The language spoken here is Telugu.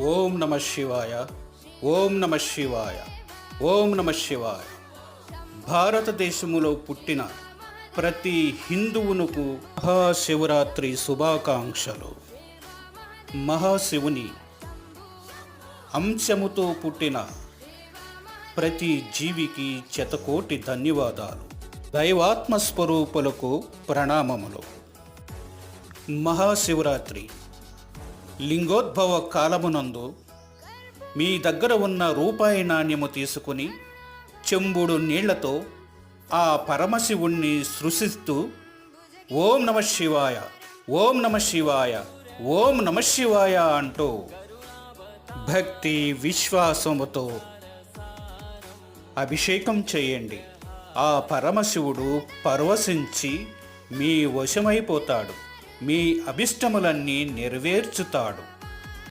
ఓం నమ శివాయ ఓం నమ శివాయ ఓం నమ శివాయ. భారతదేశములో పుట్టిన ప్రతి హిందువునకు మహాశివరాత్రి శుభాకాంక్షలు. మహాశివుని అంశముతో పుట్టిన ప్రతి జీవికి శతకోటి ధన్యవాదాలు. దైవాత్మ స్వరూపులకు ప్రణామములు. మహాశివరాత్రి లింగోద్భవ కాలమునందు మీ దగ్గర ఉన్న రూపాయి నాణ్యము తీసుకుని చెంబుడు నీళ్ళతో ఆ పరమశివుణ్ణి సృశిస్తూ ఓం నమ శివాయ ఓం నమ శివాయ ఓం నమ శివాయ అంటూ భక్తి విశ్వాసముతో అభిషేకం చేయండి. ఆ పరమశివుడు పరవశించి మీ వశమైపోతాడు. మీ అభిష్టములన్నీ నెరవేర్చుతాడు.